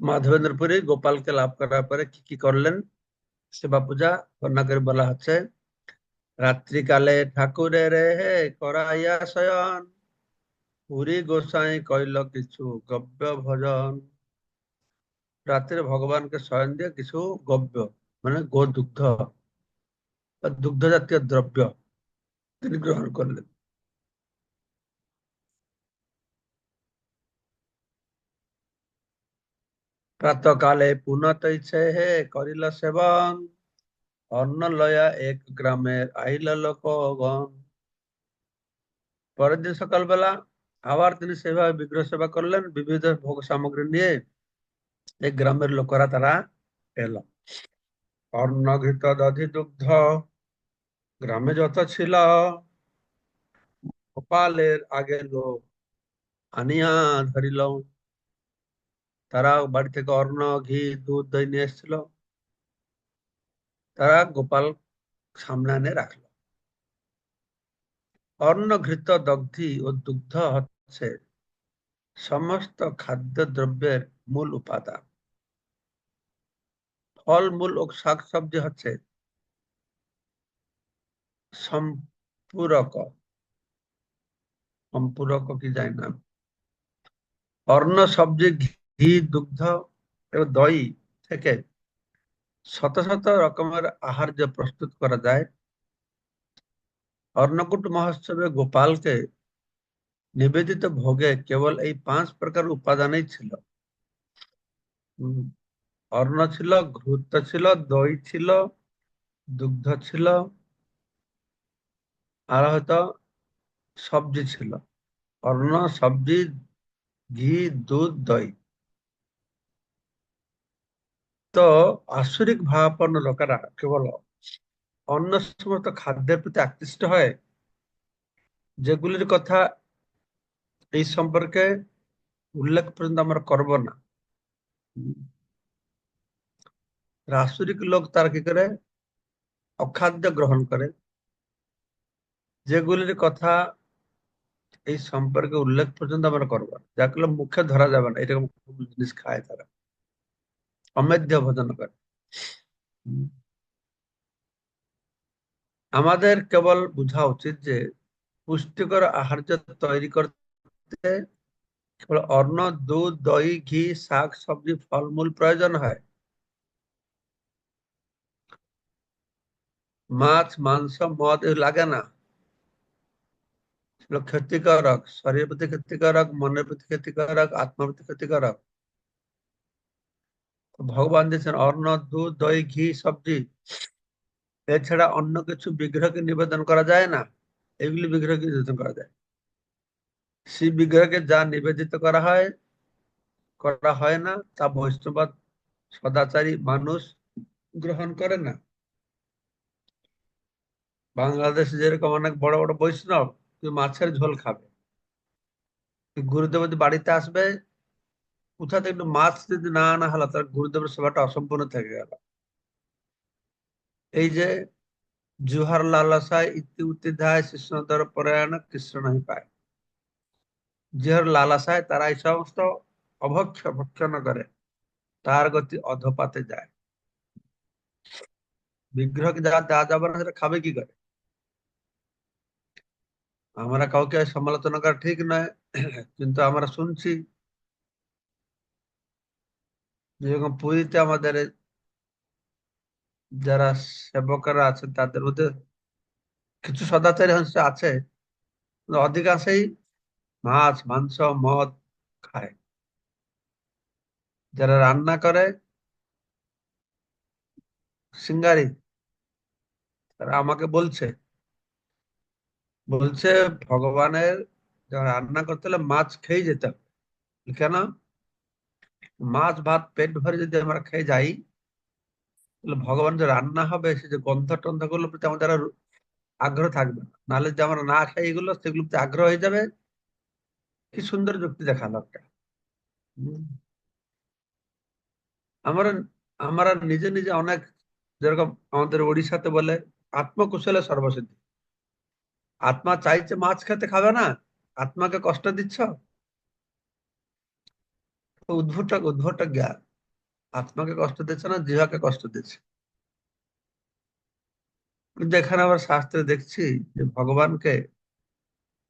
মাধবেন্দ্রপুরী গোপালকে লাভ করার পরে কি কি করলেন? সেবা পূজা করে বলা হচ্ছে, রাত্রিকালে ঠাকুরের হে করাইয়া শয়ন, পুরী গোসাই কইল কিছু গব্য ভজন। রাত্রে ভগবানকে শয়ন দিয়ে কিছু গব্য মানে গো দুগ্ধ দুগ্ধ জাতীয় দ্রব্য তিনি গ্রহণ করলেন। প্রাতকালে হে করিল সেবন অন্ন লয়া এক গ্রামের আইল লোকগণ। পরের দিন সকালবেলা আবার তিনি সেভাবে বিগ্রহ সেবা করলেন, বিবিধ ভোগ সামগ্রী নিয়ে এই গ্রামের লোকেরা তারা এলো। অন্ন, ঘৃত, দধি, দুগ্ধ গ্রামে যত ছিল, গোপালের আগে লোক আনিয়া ধরিল। তারা বাড়ি থেকে অর্ণ ঘি, দুধ, দই নিয়ে এসেছিল। তারা গোপাল সামনে এনে রাখল। অন্ন ঘৃত দগ্ধি ও দুগ্ধ হচ্ছে সমস্ত খাদ্য দ্রব্যের মূল উপাদান। ফল, মূল ও শাক সবজি হচ্ছে সম্পূরক। সম্পূরক কি যায় না। অন্ন সবজি ঘি, দুগ্ধ এবং দই থেকে শত শত রকমের আহার্য প্রস্তুত করা যায়। অন্নকূট মহোৎসবে গোপালকে নিবেদিত ভোগে কেবল এই পাঁচ প্রকার উপাদানই ছিল। অর্ণ ছিল ঘৃত ছিল, দই ছিল, দুগ্ধ ছিল, আর হয়তো সবজি ছিল। অর্ণ সবজি, ঘি, দুধ, দই। তো আসরিক ভাবাপন্ন লোকেরা কেবল অন্য সমস্ত খাদ্যের প্রতি আকৃষ্ট হয়? যেগুলির কথা এই সম্পর্কে উল্লেখ পর্যন্ত আমরা করব না। রাসরিক লোক তারা কি করে? অখাদ্য গ্রহণ করে। যেগুলির কথা এই সম্পর্কে উল্লেখ পর্যন্ত আমরা করব যাগুলো মুখে ধরা যাবে না। এরকম জিনিস খায় তারা। অমেধ্য ভোজন করে। আমাদের কেবল বোঝা উচিত যে, পুষ্টিকর আহার্য তৈরি করতে কেবল অন্ন, দুধ, দই, ঘি, শাক, সবজি, ফলমূল প্রয়োজন হয়। মাছ, মাংস, মদ লাগে না। ক্ষতিকারক, শরীরের প্রতি ক্ষতিকারক, মনের প্রতি ক্ষতিকারক, আত্মার প্রতি ক্ষতিকারক। ভগবান দিয়েছেন অন্ন দুধ, দই, ঘি, সবজি। এছাড়া অন্য কিছু বিগ্রহকে নিবেদন করা যায় না? এগুলি বিগ্রহকে নিবেদন করা যায়। সেই বিগ্রহকে যা নিবেদিত করা হয় করা হয় না, তা বৈষ্ণবাদ, সদাচারী মানুষ গ্রহণ করে না। বাংলাদেশে যেরকম অনেক বড় বড় বৈষ্ণব মাছের ঝোল খাবে। গুরুদেব বাড়িতে আসবে কোথা থেকে একটু মাছ যদি না আনা হলো তার গুরুদেবের সেবাটা অসম্পূর্ণ থেকে গেল। এই যে জুহার লালাসায় ইতি উত্তিধায় কৃষ্ণধর পরায়ণ কৃষ্ণ নাহি পায়। জুহার লালাসায় তারা এই সমস্ত অভক্ষ ভক্ষণ করে, তার গতি অধপাতে যায়। বিগ্রহকে যা দেওয়া যাবে না, সেটা খাবে কি করে? আমরা কাউকে সমালোচনা করা ঠিক নয়, কিন্তু আমরা শুনছি যেরকম পুরীতে আমাদের যারা সেবকরা আছেন, তাদের মধ্যে কিছু সদাচারী অংশ আছে অধিকাংশই মাছ, মাংস, মদ খায়। যারা রান্না করে সিঙ্গারি, তারা আমাকে বলছে বলছে ভগবানের রান্না করতে হলে মাছ খেয়ে যেতে হবে। কেন? মাছ, ভাত, পেট ভরে যদি আমরা খেয়ে যাই, তাহলে ভগবান যে রান্না হবে, সে যে গন্ধ টন্ধগুলো প্রতি আমাদের আর আগ্রহ থাকবে না। নাহলে যে আমরা না খাই এগুলো সেগুলো প্রতি আগ্রহ হয়ে যাবে। কি সুন্দর যুক্তি দেখাল একটা। আমরা আমরা নিজে নিজে অনেক যেরকম আমাদের ওড়িশাতে বলে, আত্মকুশলে সর্বসিদ্ধি। আত্মা চাইছে মাছ খেতে খাবে না, আত্মাকে কষ্ট দিচ্ছ? উদ্ভুট উদ্ভট জ্ঞান। আত্মাকে কষ্ট দিচ্ছে না জিহাকে কষ্ট দিচ্ছে। কিন্তু এখানে আবার শাস্ত্রে দেখছি যে ভগবানকে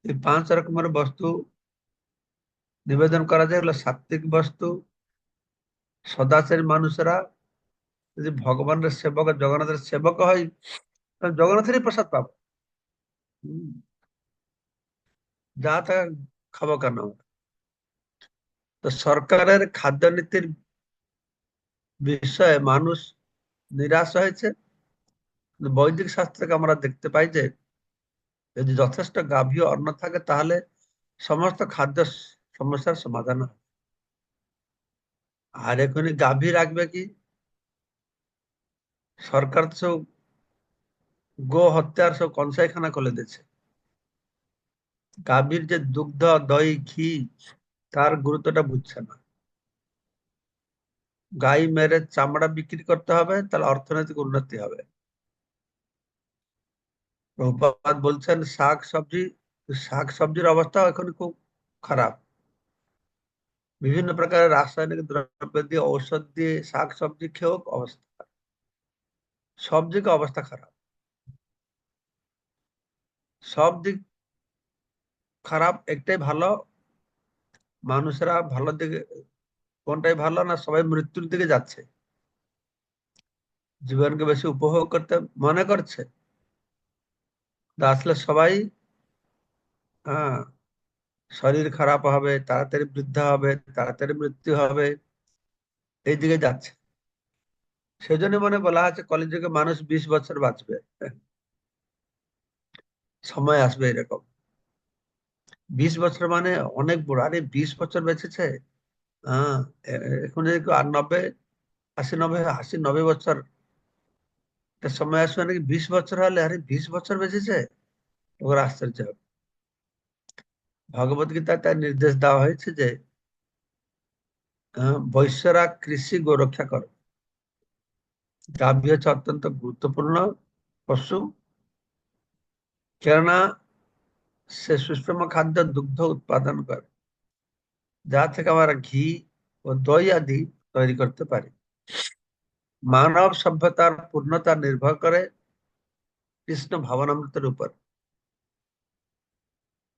এই পাঁচ রকমের বস্তু নিবেদন করা যায়, এগুলো সাত্বিক বস্তু। সদাচারী মানুষেরা যদি ভগবানের সেবক, জগন্নাথের সেবক হয়, তাহলে জগন্নাথেরই প্রসাদ পাবো। যা তা খাব কেন তো সরকারের খাদ্য নীতির বিষয়ে মানুষ নিরাশ হয়েছে। বৈদিক শাস্ত্রকে আমরা দেখতে পাই যে, যদি যথেষ্ট গাভী ও অন্ন থাকে, তাহলে সমস্ত খাদ্য সমস্যার সমাধান হয়। আর এখনই গাভী রাখবে কি? সরকার তো গো হত্যার সব কনসাইখানা খুলে দিয়েছে। গাভীর যে দুগ্ধ, দই, ঘি তার গুরুত্বটা বুঝছে না। গাই মেরে চামড়া বিক্রি করতে হবে, তাহলে অর্থনৈতিক উন্নতি হবে। প্রভুপাদ বলছেন, শাক সবজি, শাক সবজির অবস্থা এখন খুব খারাপ। বিভিন্ন প্রকারের রাসায়নিক দ্রব্য দিয়ে ঔষধ দিয়ে শাক সবজি খেয়েও অবস্থা খারাপ। সব দিকে অবস্থা খারাপ। সব দিক খারাপ, একটাই ভালো মানুষেরা ভালো দিকে, কোনটাই ভালো না, সবাই মৃত্যুর দিকে যাচ্ছে। জীবনকে বেশি উপভোগ করতে মনে করছে। আসলে সবাই হ্যাঁ শরীর খারাপ হবে, তাড়াতাড়ি বৃদ্ধা হবে, তাড়াতাড়ি মৃত্যু হবে, এই দিকে যাচ্ছে। সেজন্য মনে বলা আছে কলেজে মানুষ বিশ বছর বাঁচবে। সময় আসবে এরকম। বিশ বছর মানে অনেক বড়। আরে বিশ বছর বেঁচেছে? হ্যাঁ এখন আর নব্বই, আশি নব্বই আশি নব্বই বছর সময় আসবে নাকি বিশ বছর হলে? আরে বিশ বছর বেঁচেছে? ওরা আশ্চর্য। হবে ভগবত গীতায় তার নির্দেশ দেওয়া হয়েছে যে বৈশ্যরা কৃষি গোরক্ষা করে। গাভী হচ্ছে অত্যন্ত গুরুত্বপূর্ণ পশু। কেননা সে সুষম খাদ্য দুগ্ধ উৎপাদন করে, যা থেকে আমরা ঘি ও দই আদি তৈরি করতে পারি। মানব সভ্যতার পূর্ণতা নির্ভর করে কৃষ্ণ ভাবনামৃতের উপর।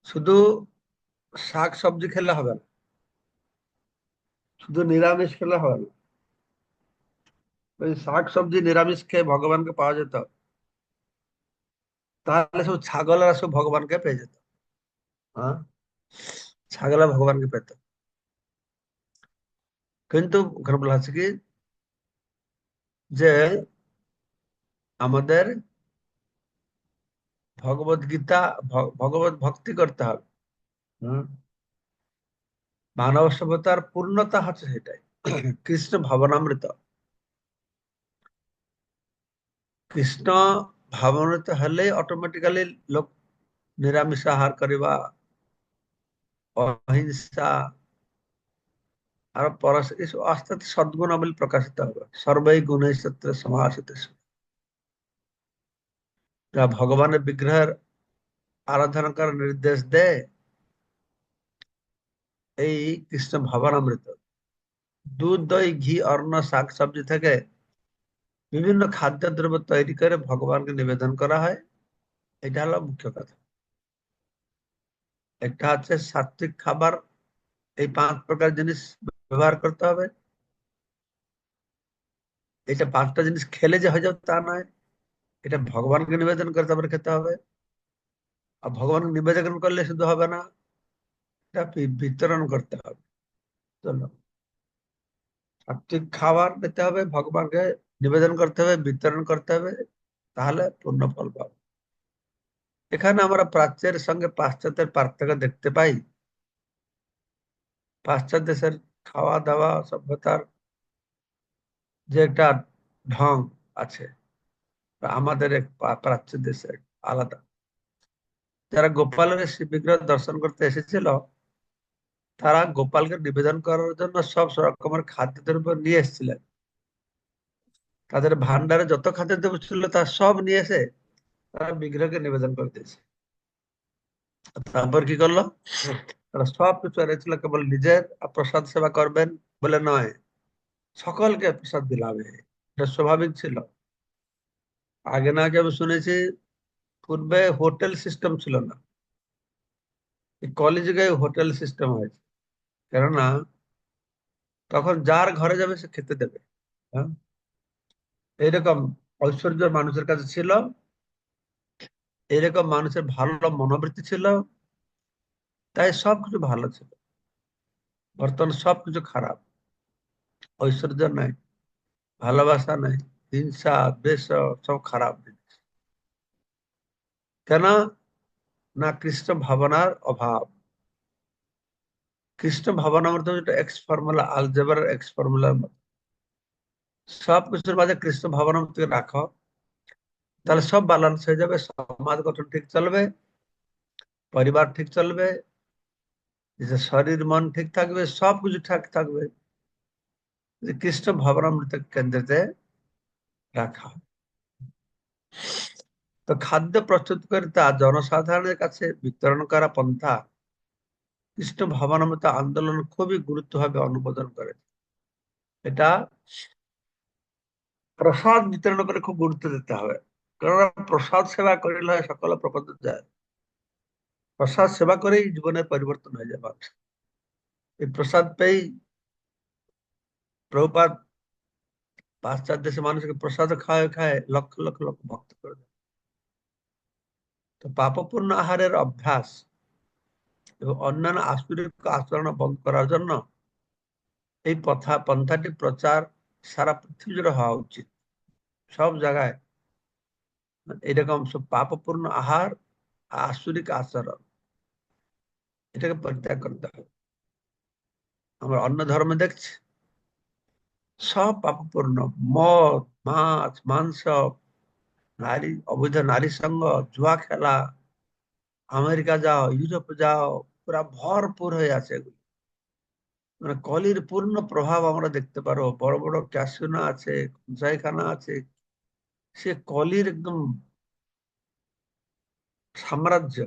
শুধু শাক সবজি খেলে হবে না, শুধু নিরামিষ খেলে হবে না। শাক সবজি নিরামিষ খেয়ে ভগবানকে পাওয়া যেত। তাহলে সব ছাগলেরা সব ভগবানকে পেয়ে যেত। হ্যাঁ? ছাগলা ভগবানকে পেত। কিন্তু ওখানে বলা আছে কি? যে আমাদের ভগবত গীতা ভগবত ভক্তি করতে হবে। মানব সভ্যতার পূর্ণতা হচ্ছে সেটাই। কৃষ্ণ ভাবনামৃত। কৃষ্ণ ভাবনামৃত হলে অটোমেটিক্যালি লোক নিরামিষ আহার କରିବା অহিংসা আর পরশ এসব আস্তে আস্তে সদ্গুণাবলী প্রকাশিত হবে সর্বই গুণে সত্য সমাসিত যা ভগবানের বিগ্রহের আরাধনা করার নির্দেশ দেয় এই কৃষ্ণ ভাবনামৃত দুধ দই ঘি অন্ন শাক সবজি থেকে বিভিন্ন খাদ্য দ্রব্য তৈরি করে ভগবানকে নিবেদন করা হয়। এটা হলো মুখ্য কথা। একটা হচ্ছে সাত্বিক খাবার, এই পাঁচ প্রকার জিনিস ব্যবহার করতে হবে। এটা পাঁচটা জিনিস খেলে যে হয়ে যাবে তা নয়। এটা ভগবানকে নিবেদন করে তারপরে খেতে হবে। আর ভগবানকে নিবেদন করলে শুধু হবে না, এটা বিতরণ করতে হবে। চলো। সাত্বিক খাবার দিতে হবে ভগবানকে। নিবেদন করতে হবে, বিতরণ করতে হবে, তাহলে পূর্ণ ফল পাবো। এখানে আমরা প্রাচ্যের সঙ্গে পাশ্চাত্যের পার্থক্য দেখতে পাই। পাশ্চাত্য দেশের খাওয়া দাওয়া সভ্যতার যে একটা ঢং আছে আমাদের এক প্রাচ্য দেশে আলাদা। যারা গোপালের শিব বিগ্রহ দর্শন করতে এসেছিল, তারা গোপালকে নিবেদন করার জন্য সব রকমের খাদ্যদ্রব্য নিয়ে এসেছিলেন। তাদের ভান্ডারে যত খাদ্য খাদ্যদ্রব্য ছিল তা সব নিয়ে এসে তারা বিগ্রহকে নিবেদন করে দিয়েছে। তারপর কি করল? তারা সব কিছু এনেছিল কেবল নিজের প্রসাদ সেবা করবেন বলে নয়, সকলকে প্রসাদ বিলাবে এটা স্বাভাবিক ছিল। আগে না আগে আমি শুনেছি, পূর্বে হোটেল সিস্টেম ছিল না। কলেজে হোটেল সিস্টেম হয়েছে। কেননা, তখন যার ঘরে যাবে সে খেতে দেবে। হ্যাঁ? এইরকম ঐশ্বর্য মানুষের কাছে ছিল, এরকম মানুষের ভালো মনোবৃত্তি ছিল, তাই সবকিছু ভালো ছিল। বর্তমান সবকিছু খারাপ। ঐশ্বর্য নাই, ভালোবাসা নাই, হিংসা দ্বেষ সব খারাপ জিনিস। কেন? না, কৃষ্ণ ভাবনার অভাব। কৃষ্ণ ভাবনা এক্স ফর্মুলা আলজেবার এক্স ফর্মুলার মতো সব কিছুর মাঝে কৃষ্ণ ভাবনা মধ্যে রাখো। তাহলে সব ব্যালেন্স হয়ে যাবে, সমাজ গঠন ঠিক চলবে, পরিবার ঠিক চলবে শরীর, মন ঠিক থাকবে, সব কিছু ঠিক থাকবে। কৃষ্ণ ভাবনামৃত কেন্দ্রেতে রাখা তো খাদ্য প্রস্তুত করে তা জনসাধারণের কাছে বিতরণ করা পন্থা, কৃষ্ণ ভাবনামৃত আন্দোলন খুবই গুরুত্বভাবে অনুমোদন করে। এটা প্রসাদ বিতরণ করে খুব গুরুত্ব দিতে হবে। কারণ প্রসাদ সেবা করিলে হয় সকল প্রপঞ্চ যায়। প্রসাদ সেবা করেই জীবনের পরিবর্তন হয়ে যায় মানুষ এই প্রসাদ পেয়েই প্রভুপাত পাশ্চাত্য দেশে মানুষকে প্রসাদ খায় খায় লক্ষ লক্ষ লক্ষ ভক্ত করে দেয়। তো পাপপূর্ণ আহারের অভ্যাস এবং অন্যান্য আসুরিক আচরণ বন্ধ করার জন্য এই পথা, পন্থাটি প্রচার সারা পৃথিবী জুড়ে হওয়া উচিত। সব জায়গায় এরকম সব পাপপূর্ণ আহার, আসুরিক আচরণ। এটাকে পরিত্যাগ করতে হবে। আমরা অন্য ধর্মে দেখছি, সব পাপপূর্ণ, মদ, মাছ, মাংস, নারী, অবৈধ নারী সঙ্গ, জুয়া খেলা, আমেরিকা যাও, ইউরোপ যাও, পুরা ভরপুর হয়ে আছে এগুলো। মানে কলির পূর্ণ প্রভাব আমরা দেখতে পারো। বড় বড় ক্যাসিনো আছে কনসাইখানা আছে। সে কলির একদম সাম্রাজ্য,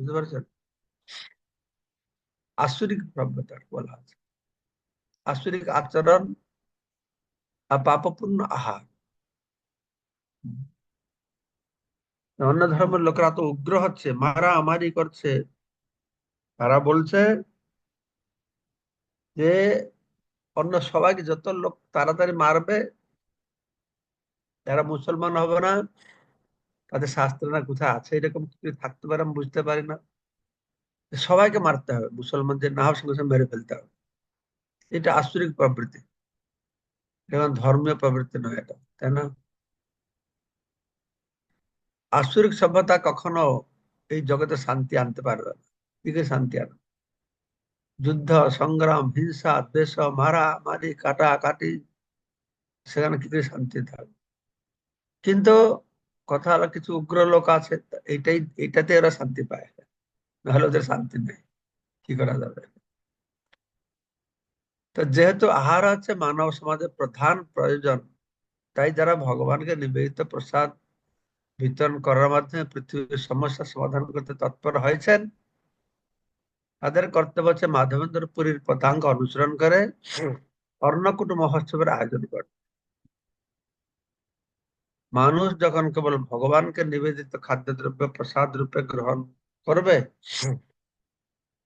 বুঝতে পারছেন? আসুরিক প্রভ্যতা বলা আছে। আসুরিক আচরণ আর পাপপূর্ণ আহার। অন্য ধর্মের লোকেরা তো উগ্র হচ্ছে, মারা আমারই করছে। তারা বলছে যে অন্য সবাইকে যত লোক তাড়াতাড়ি মারবে, যারা মুসলমান হবে না, তাদের শাস্ত্র না কোথায় আছে। এরকম থাকতে পারে, আমি বুঝতে পারি না। সবাইকে মারতে হবে। মুসলমানদের না হওয়ার সঙ্গে সঙ্গে মেরে ফেলতে হবে। এটা আশ্চরিক প্রবৃত্তি। এখন ধর্মীয় প্রবৃত্তি নয় এটা, তাই না? আসুরিক সভ্যতা কখনো এই জগতে শান্তি আনতে পারবে না। দিকে শান্তি আনবে? যুদ্ধ, সংগ্রাম, হিংসা, দেশ, মারা, মারি, কাটা, কাটি, সেখানে কি করে শান্তি থাকবে? কিন্তু কথা হলো কিছু উগ্র লোক আছে এইটাই এটাতে ওরা শান্তি পায় নাহলে ওদের শান্তি নেই। কি করা যাবে? তো যেহেতু আহার আছে মানব সমাজের প্রধান প্রয়োজন, তাই যারা ভগবানকে নিবেদিত প্রসাদ বিতরণ করার মাধ্যমে পৃথিবীর সমস্যা সমাধান করতে তৎপর হয়েছেন তাদের কর্তব্য হচ্ছে মাধবেন্দ্র পুরীর পদাঙ্ক অনুসরণ করে অর্ণকুট মহোৎসবের আয়োজন করে। মানুষ যখন কেবল ভগবানকে নিবেদিত খাদ্যদ্রব্য প্রসাদ রূপে গ্রহণ করবে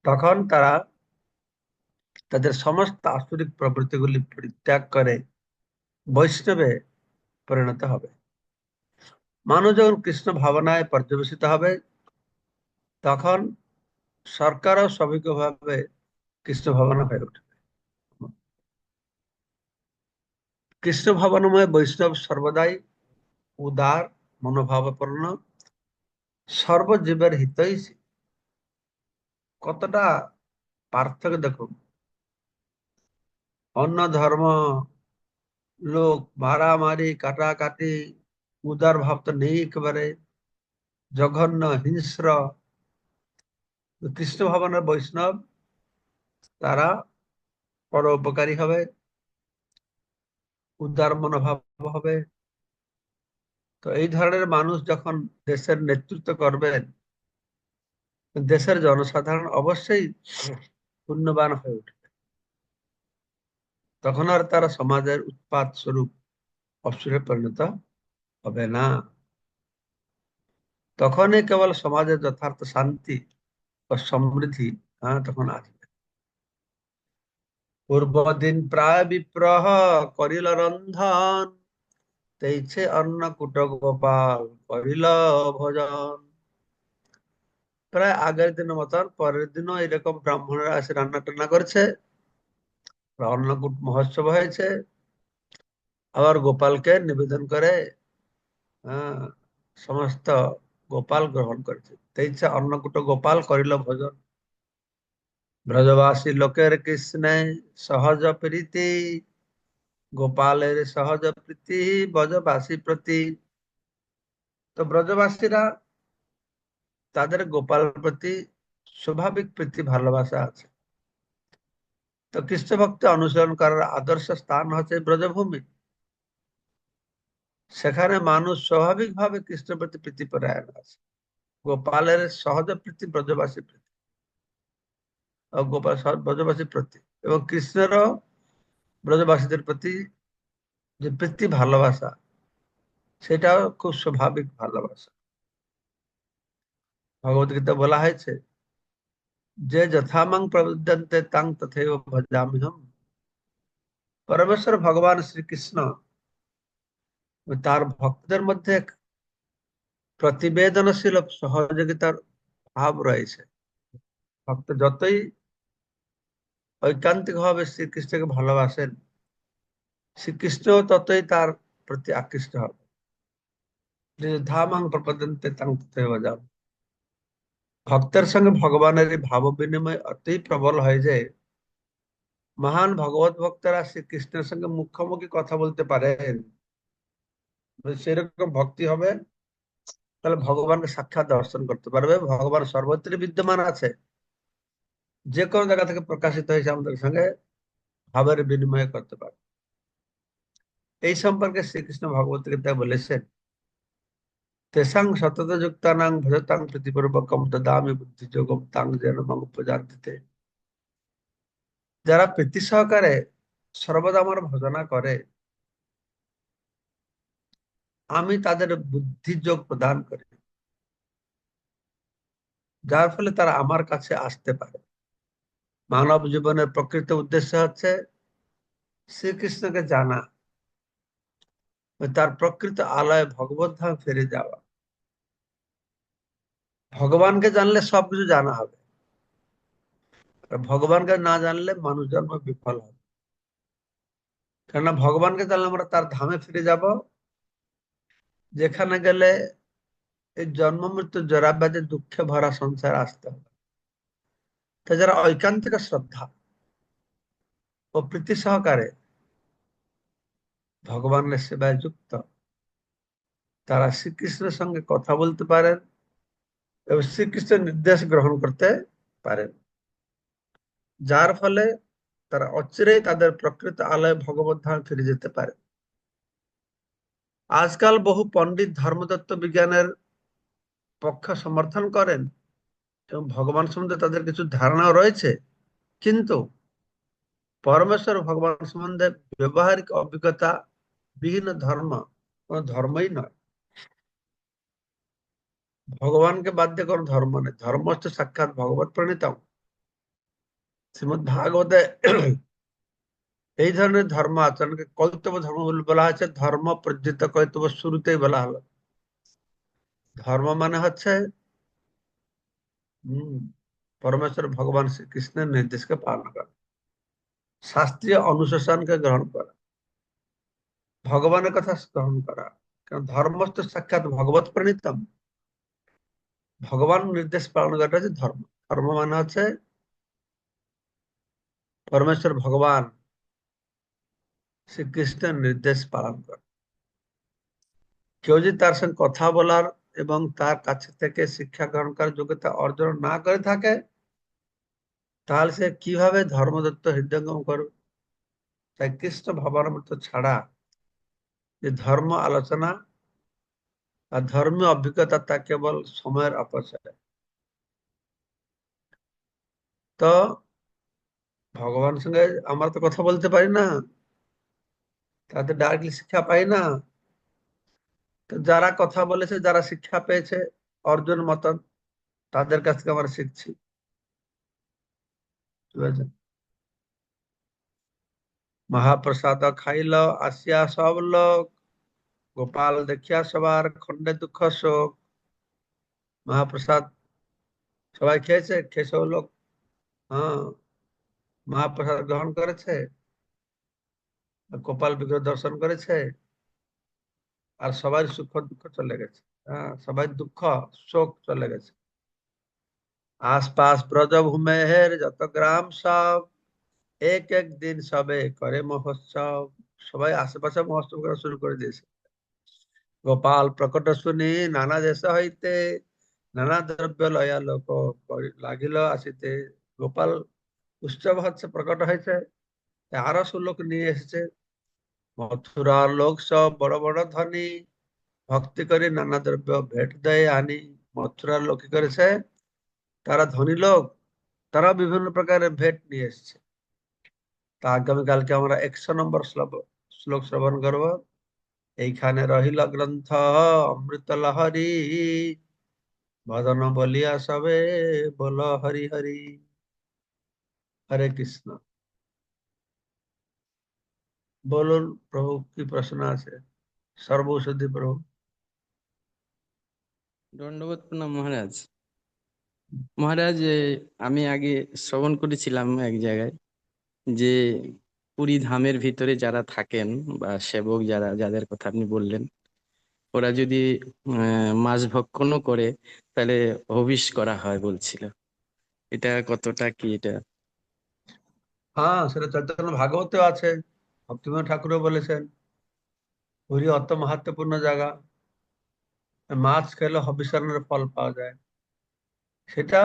তখন তারা তাদের সমস্ত আসরিক প্রবৃত্তিগুলি পরিত্যাগ করে বৈষ্ণবে পরিণত হবে। মানুষ যখন কৃষ্ণ ভাবনায় পর্যবেসিত হবে তখন সরকারও স্বাভাবিকভাবে কৃষ্ণ ভাবনা হয়ে উঠবে কৃষ্ণ ভাবনাময় বৈষ্ণব সর্বদাই উদার মনোভাবপূর্ণ সর্বজীবের হিতৈষী কতটা পার্থক্য দেখুন। অন্য ধর্ম, লোক, মারামারি, কাটাকাটি, উদার ভাব তো নেই একেবারে। জঘন্য, হিংস্র কৃষ্ণ ভবনের বৈষ্ণব, তারা বড় উপকারী হবে, উদার মনোভাব হবে। তো এই ধরনের মানুষ যখন দেশের নেতৃত্ব করবেন, দেশের জনসাধারণ অবশ্যই পুণ্যবান হয়ে উঠবে। তখন আর তারা সমাজের উৎপাদ স্বরূপ অসুরে পরিণত হবে না। তখনই কেবল সমাজের যথার্থ শান্তি ও সমৃদ্ধি তখন আসবে পূর্বদিন প্রায় বিপ্রহ করিল রন্ধন তেইছে অন্নকূট গোপাল করিল ভজন প্রায় আগের দিনের মতন পরের দিনও এরকম ব্রাহ্মণরা এসে রান্না টান্না করছে অন্নকূট মহোৎসব হয়েছে আবার গোপালকে নিবেদন করে আহ সমস্ত গোপাল গ্রহণ করেছে তেইছে অন্নকূট গোপাল করিল ভোজন ব্রজবাসী লোকের কৃষ্ণে সহজ প্রীতি গোপালের সহজ প্রীতি ব্রজবাসী প্রতি তো ব্রজবাসীরা তাদের গোপাল প্রতি স্বাভাবিক প্রীতি ভালোবাসা আছে তো কৃষ্ণ ভক্তি অনুসরণ করার আদর্শ স্থান হচ্ছে ব্রজভূমি সেখানে মানুষ স্বাভাবিক ভাবে কৃষ্ণ প্রতি প্রীতি পরায়ণ আছে। গোপালের সহজ প্রীতি ব্রজবাসী প্রীতি। গোপাল ব্রজবাসী প্রতি। এবং কৃষ্ণেরও ব্রজবাসীদের প্রতি যে প্রীতি, ভালোবাসা, সেটাও খুব স্বাভাবিক ভালোবাসা। ভগবত গীতা বলা হয়েছে, যে যথামাং প্রবুদ্ধন্তে তাং তথৈব ভজামি হম পরমেশ্বর ভগবান শ্রীকৃষ্ণ তার ভক্তদের মধ্যে এক প্রতিবেদনশীল সহযোগিতার ভাব রয়েছে। ভক্ত যতই ঐকান্তিক ভাবে শ্রীকৃষ্ণকে ভালোবাসেন, শ্রীকৃষ্ণ ততই তার প্রতি আকৃষ্ট হবে ধামাং প্রপদন্তে তাং ভক্তের সঙ্গে ভগবানের ভাব বিনিময় অতই প্রবল হয়ে যায় মহান ভগবত ভক্তরা শ্রীকৃষ্ণের সঙ্গে মুখোমুখি কথা বলতে পারেন। সেরকম ভক্তি হবে, তাহলে ভগবানকে সাক্ষাৎ দর্শন করতে পারবে। ভগবান সর্বত্রই বিদ্যমান আছে। যে কোনো জায়গা থেকে প্রকাশিত হয়েছে আমাদের সঙ্গে, ভাবের বিনিময় করতে পারে এই সম্পর্কে শ্রীকৃষ্ণ ভগবত গীতা বলেছেন তেসাং সতত যুক্তানাং ভজতাং প্রীতিপূর্বকম দামি বুদ্ধি যোগম তাং যেন মাং দিতে যারা প্রীতি সহকারে সর্বদা আমার ভজনা করে আমি তাদের বুদ্ধি যোগ প্রদান করি। যার ফলে তারা আমার কাছে আসতে পারে। মানব জীবনের প্রকৃত উদ্দেশ্য হচ্ছে শ্রীকৃষ্ণকে জানা তার প্রকৃত আলয় ভগবত ধাম ফিরে যাওয়া। ভগবানকে জানলে সবকিছু জানা হবে। ভগবানকে না জানলে মানুষ জন্ম বিফল হবে। কেননা ভগবানকে জানলে আমরা তার ধামে ফিরে যাব। যেখানে গেলে এই জন্ম, মৃত্যু জরাবাদে দুঃখে ভরা সংসার আসতে হবে। তা যারা ঐকান্তিক শ্রদ্ধা ও প্রীতি সহকারে ভগবানের সেবায় যুক্ত, তারা শ্রীকৃষ্ণের সঙ্গে কথা বলতে পারেন এবং শ্রীকৃষ্ণের নির্দেশ গ্রহণ করতে পারেন। যার ফলে তারা অচিরেই তাদের প্রকৃত আলয় ভগবত ধাম ফিরে যেতে পারে। আজকাল বহু পণ্ডিত ধর্মতত্ত্ব বিজ্ঞানের পক্ষ সমর্থন করেন এবং ভগবান সম্বন্ধে তাদের কিছু ধারণাও রয়েছে। কিন্তু পরমেশ্বর ভগবান সম্বন্ধে ব্যবহারিক অভিজ্ঞতা বিভিন্ন ধর্ম কোন ধর্মই নয়। ভগবানকে বাদ দিয়ে কোনো ধর্ম নেই। ধর্ম হচ্ছে সাক্ষাৎ ভগবত প্রণীতম। শ্রীমদ ভাগবতে এই ধরনের ধর্ম আচরণকে কৈতব ধর্ম বলে হয়েছে, ধর্ম প্রযুক্ত কৈতব শুরুতেই বলা হলো। ধর্ম মানে হচ্ছে পরমেশ্বর ভগবান শ্রীকৃষ্ণের নির্দেশকে পালন করা, শাস্ত্রীয় অনুশাসনকে গ্রহণ করা, ভগবানের কথা গ্রহণ করা। কারণ ধর্মস্থ সাক্ষাৎ ভগবত প্রণীতম। ভগবান নির্দেশ পালন করাটা হচ্ছে ধর্ম। ধর্ম মানে হচ্ছে, পরমেশ্বর ভগবান শ্রীকৃষ্ণের নির্দেশ পালন করে। কেউ যদি তার সঙ্গে কথা বলার এবং তার কাছে থেকে শিক্ষা গ্রহণ করার যোগ্যতা অর্জন না করে থাকে, তাহলে সে কীভাবে ধর্মদত্ত হৃদয়ঙ্গম করবে? তাই কৃষ্ণ মতো ছাড়া যে ধর্ম আলোচনা আর ধর্মীয় অভিজ্ঞতা তা কেবল সময়ের অপচয়। তো ভগবান সঙ্গে আমরা তো কথা বলতে পারি না। তাদের ডাইরেক্টলি শিক্ষা পাই না। তো যারা কথা বলেছে, যারা শিক্ষা পেয়েছে, অর্জুন মতন, তাদের কাছ থেকে আমরা শিখছি। মহাপ্রসাদ খাইল, আসিয়া সব লোক, গোপাল দেখিয়া সবার খন্ডে দুঃখ শোক। মহাপ্রসাদ, সবাই খেয়েছে? খেয়ে সব লোক? হ্যাঁ। মহাপ্রসাদ গ্রহণ করেছে? গোপাল বিগ্রহ দর্শন করেছে আর সবাই সুখ দুঃখ চলে গেছে। হ্যাঁ সবাই দুঃখ, শোক চলে গেছে। আশপাশ ব্রজভূমের যত গ্রাম সব এক এক দিন সবে করে মহোৎসব। সবাই আশেপাশে মহোৎসব করা শুরু করে দিয়েছে। গোপাল প্রকট শুনি নানা দেশ হইতে, নানা দ্রব্য লয়া লোক লাগিল আসিতে। গোপাল উৎসব হচ্ছে প্রকট হয়েছে। আরও লোক নিয়ে এসেছে। মথুরার লোক সব, বড় বড় ধনী, ভক্তি করে নানা দ্রব্য ভেট দেয়, আনি মথুরার লোক করেছে। তারা ধনী লোক তারা বিভিন্ন প্রকারের ভেট নিয়ে এসেছে। তা আগামীকালকে আমরা একশো নম্বর শ্লোক শ্রবণ করব। এইখানে রহিল গ্রন্থ, অমৃত লহরি, ভজন বলিয়া সবে, বল হরি হরি। হরে কৃষ্ণ। বলুন প্রভু কি প্রশ্ন আছে? সর্বৌষধি প্রভু। দণ্ডবোধ প্রণাম মহারাজ। মহারাজ আমি আগে শ্রবণ করেছিলাম এক জায়গায় যে পুরী ধামের ভিতরে যারা থাকেন বা সেবক যারা যাদের কথা আপনি বললেন ওরা যদি মাছ ভক্ষণও করে তাহলে হবিষ করা হয় বলছিল। এটা কতটা কি এটা? হ্যাঁ সেটা চৈতন্য ভাগবতেও আছে। ভক্তিময় ঠাকুরও বলেছেন পুরী অত মাহাত্মপূর্ণ জায়গা, মাছ খেলে হবিষান্নের ফল পাওয়া যায়। সেটা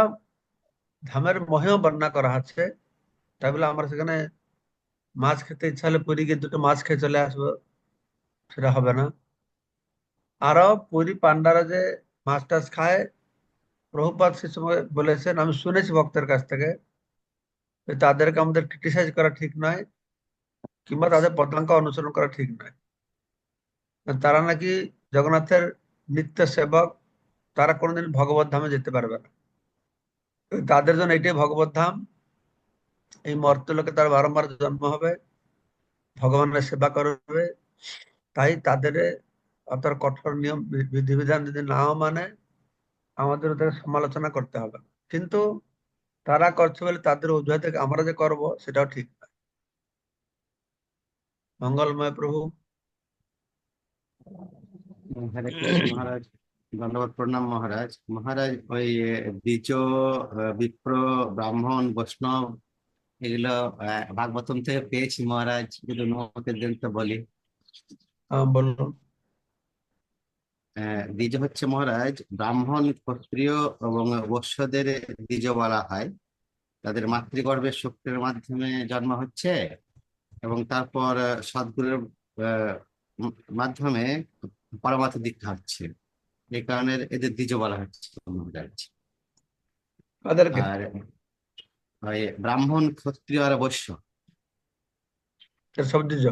ধামের মহেও বর্ণনা করা আছে। তাই বলে আমরা সেখানে মাছ খেতে ইচ্ছা হলে পুরী গিয়ে দুটো মাছ খেয়ে চলে আসব, সেটা হবে না। আরও পুরী পান্ডারা যে মাছ টাছ খায় প্রভুপাত সে সময় বলেছেন, আমি শুনেছি ভক্তের কাছ থেকে তাদেরকে আমাদের ক্রিটিসাইজ করা ঠিক নয়। কিংবা তাদের পদাঙ্ক অনুসরণ করা ঠিক নয়। তারা নাকি জগন্নাথের নিত্য সেবক, তারা কোনোদিন ভগবত ধামে যেতে পারবে না। তাদের জন্য এটাই ভগবত ধাম। এই মর্তলোকে তার বারংবার জন্ম হবে, ভগবানের সেবা করবে। তাই তাদের অত কঠোর নিয়ম বিধিবিধান যদি নাও মানে আমাদের ওদের সমালোচনা করতে হবে। কিন্তু তারা করছে বলে তাদের অজুহাতে আমরা যে করব, সেটাও ঠিক মঙ্গলময় প্রভু। মহারাজ ধন্যবাদ প্রণাম মহারাজ। মহারাজ ওই আহ, বিপ্র ব্রাহ্মণ বৈষ্ণব এগুলো ভাগবতম থেকে পেয়েছি মহারাজ। যদি অনুমতি দেন তো বলি। বলুন। দ্বিজ হচ্ছে মহারাজ ব্রাহ্মণ ক্ষত্রিয় এবং বৈশ্যদের দ্বিজ বলা হয়। তাদের মাতৃগর্ভের শক্তির মাধ্যমে জন্ম হচ্ছে। এবং তারপর সদ্গুরুর মাধ্যমে পরমার্থ দীক্ষা হচ্ছে। এই কারণে এদের দ্বিজ বলা হচ্ছে আর ব্রাহ্মণ ক্ষত্রিয় আর বৈশ্য। সব দিজ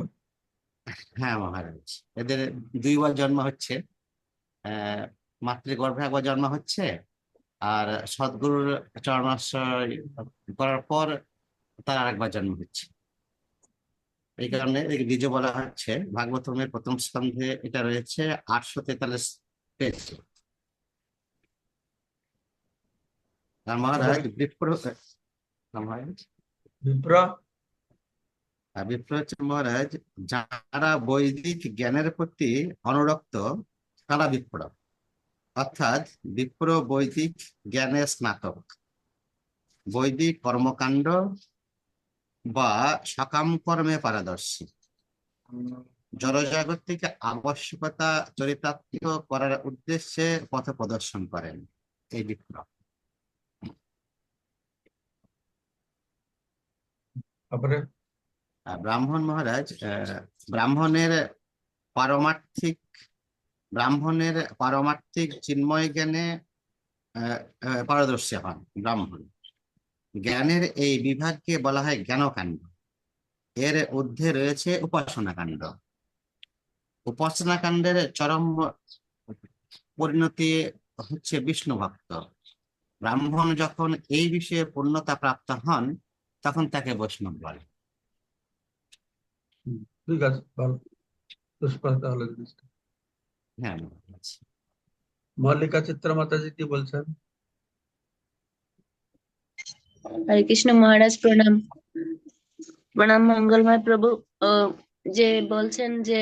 হ্যাঁ মহারাজ। এদের দুইবার জন্ম হচ্ছে আহ মাতৃগর্ভে একবার জন্ম হচ্ছে আর সদ্গুরুর চরণাশ্রয় করার পর তার আরেকবার জন্ম হচ্ছে। এই কারণে দ্বিজ বলা হচ্ছে। ভাগবতমের প্রথম স্কন্ধে এটা রয়েছে আটশো তেতাল্লিশ পেজ। মহারাজ বিপ্র বিপ্র। মহারাজ যারা বৈদিক জ্ঞানের প্রতি অনুরক্ত তারা বিপ্র। অর্থাৎ বিপ্র বৈদিক জ্ঞানের স্নাতক। বৈদিক কর্মকাণ্ড বা সকাম কর্মে পারদর্শী। জড়জাগতিক আবশ্যকতা চরিতার্থ করার উদ্দেশ্যে পথ প্রদর্শন করেন। এই তারপরে? ব্রাহ্মণ মহারাজ আহ, ব্রাহ্মণের পারমার্থিক ব্রাহ্মণের পারমার্থিক চিন্ময় জ্ঞানে পারদর্শী হন ব্রাহ্মণ। জ্ঞানের এই বিভাগকে বলা হয় জ্ঞানকাণ্ড। এর ঊর্ধ্বে রয়েছে উপাসনা কাণ্ড উপাসনা কাণ্ডের চরম পরিণতি হচ্ছে বিষ্ণু ভক্ত। ব্রাহ্মণ যখন এই বিষয়ে পূর্ণতা প্রাপ্ত হন তখন তাকে বৈষ্ণব বলে। ঠিক আছে হ্যাঁ মল্লিকা চিত্র মাতাজি কি বলছেন? হরে কৃষ্ণ মহারাজ প্রণাম প্রণাম মঙ্গলময় প্রভু যে বলছেন যে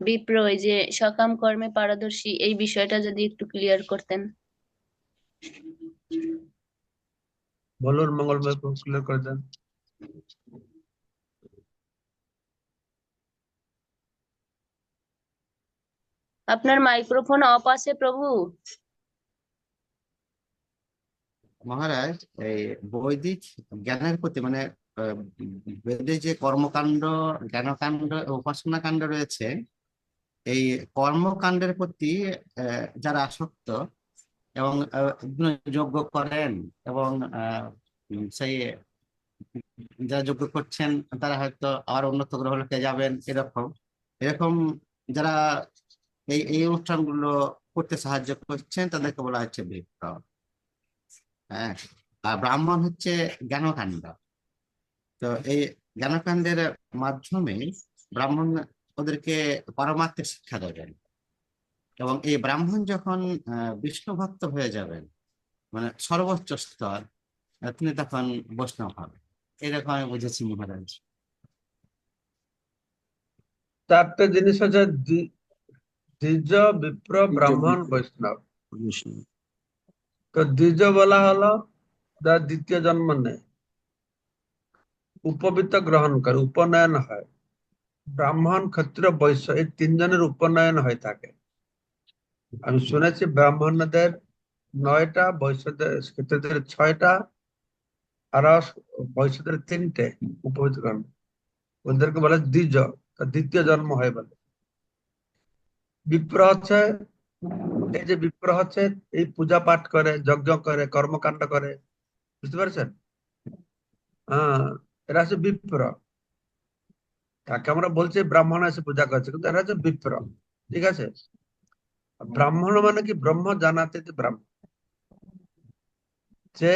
বিপ্র এই যে সকাম কর্মে পারদর্শী এই বিষয়টা যদি একটু ক্লিয়ার করতেন। বলুন মঙ্গলময় ক্লিয়ার করে দেন। আপনার মাইক্রোফোন অফ আছে প্রভু। মহারাজ, এই বৈদিক জ্ঞানের প্রতি মানে বেদে যে কর্মকাণ্ড, জ্ঞানকাণ্ড উপাসনা কাণ্ড রয়েছে, এই কর্মকাণ্ডের প্রতি যারা আসক্ত এবং যজ্ঞ করেন এবং সেই যারা যজ্ঞ করছেন, তারা হয়তো আবার উন্নত গ্রহলোকে যাবেন, এরকম। এরকম যারা এই এই অনুষ্ঠানগুলো করতে সাহায্য করছেন, তাদেরকে বলা হচ্ছে বিপ্র হ্যাঁ আর ব্রাহ্মণ হচ্ছে জ্ঞানকাণ্ড। তো এই জ্ঞানকাণ্ডের মাধ্যমে ব্রাহ্মণ ওদেরকে পারমার্থিক শিক্ষা দেবেন। এবং এই ব্রাহ্মণ যখন আহ, বিষ্ণু ভক্ত হয়ে যাবেন মানে সর্বোচ্চ স্তর তিনি তখন বৈষ্ণব হবেন। এরকম আমি বুঝেছি মহারাজ। চারটে জিনিস হচ্ছে দ্বিজ বিপ্র ব্রাহ্মণ। বৈষ্ণব। বিষ্ণু তো দ্বিজ বলা হলো যার দ্বিতীয় জন্ম নেয় উপবিত্ত গ্রহণ করে, উপনয়ন হয়। ব্রাহ্মণ ক্ষত্রিয় বৈশ্য, এই তিনজনের উপনয়ন হয়ে থাকে। আমি শুনেছি ব্রাহ্মণদের নয়টা, বৈশ্যদের, ক্ষত্রিয়দের ছয়টা, আর বৈশ্যদের তিনটে উপবিত্ত গ্রহণ। ওদেরকে বলে দ্বিজ। দ্বিতীয় জন্ম হয় বলে। বিপ্র হচ্ছে এই যে বিপ্র হচ্ছে এই পূজা পাঠ করে যজ্ঞ করে কর্মকাণ্ড করে বুঝতে পারছেন? হ্যাঁ এরা হচ্ছে বিপ্র। তাকে আমরা বলছি ব্রাহ্মণ এসে পূজা করছে কিন্তু এরা হচ্ছে বিপ্র ঠিক আছে? ব্রাহ্মণ মানে কি? ব্রহ্ম জানাতে ব্রাহ্মণ যে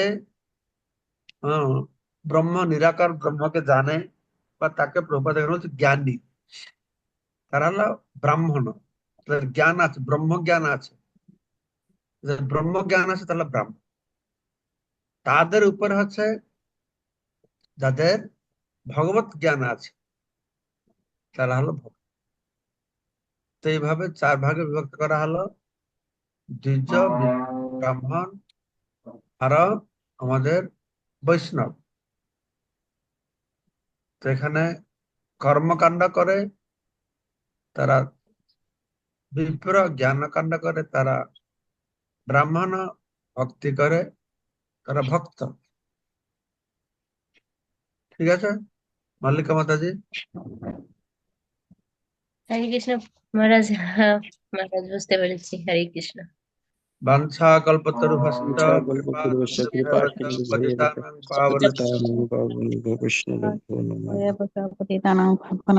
হ্যাঁ, ব্রহ্ম নিরাকার ব্রহ্মকে জানে বা তাকে প্রবাদ হচ্ছে জ্ঞানী। তারা হলো ব্রাহ্মণ। জ্ঞান আছে ব্রহ্ম জ্ঞান আছে। যাদের ব্রহ্ম জ্ঞান আছে তাহলে ব্রাহ্মণ তাদের উপর হচ্ছে যাদের ভগবত জ্ঞান আছে, তারা হলো ভক্ত। তো এইভাবে চার ভাগে বিভক্ত করা হলো, দ্বিজ, ব্রাহ্মণ আর আমাদের বৈষ্ণব। তো এখানে কর্মকাণ্ড করে, তারা বিপ্র জ্ঞানকাণ্ড করে, তারা ব্রাহ্মণ ভক্তি করে তারা ভক্ত ঠিক আছে মল্লিকা মাতাজি হরে কৃষ্ণ মহারাজ হ্যাঁ, মহারাজ বুঝতে পেরেছি হরে কৃষ্ণ বাঞ্ছা কল্পতরু কৃপা সিন্ধু বৈষ্ণবেভ্যো নমঃ পতিতানাং ভাবগণ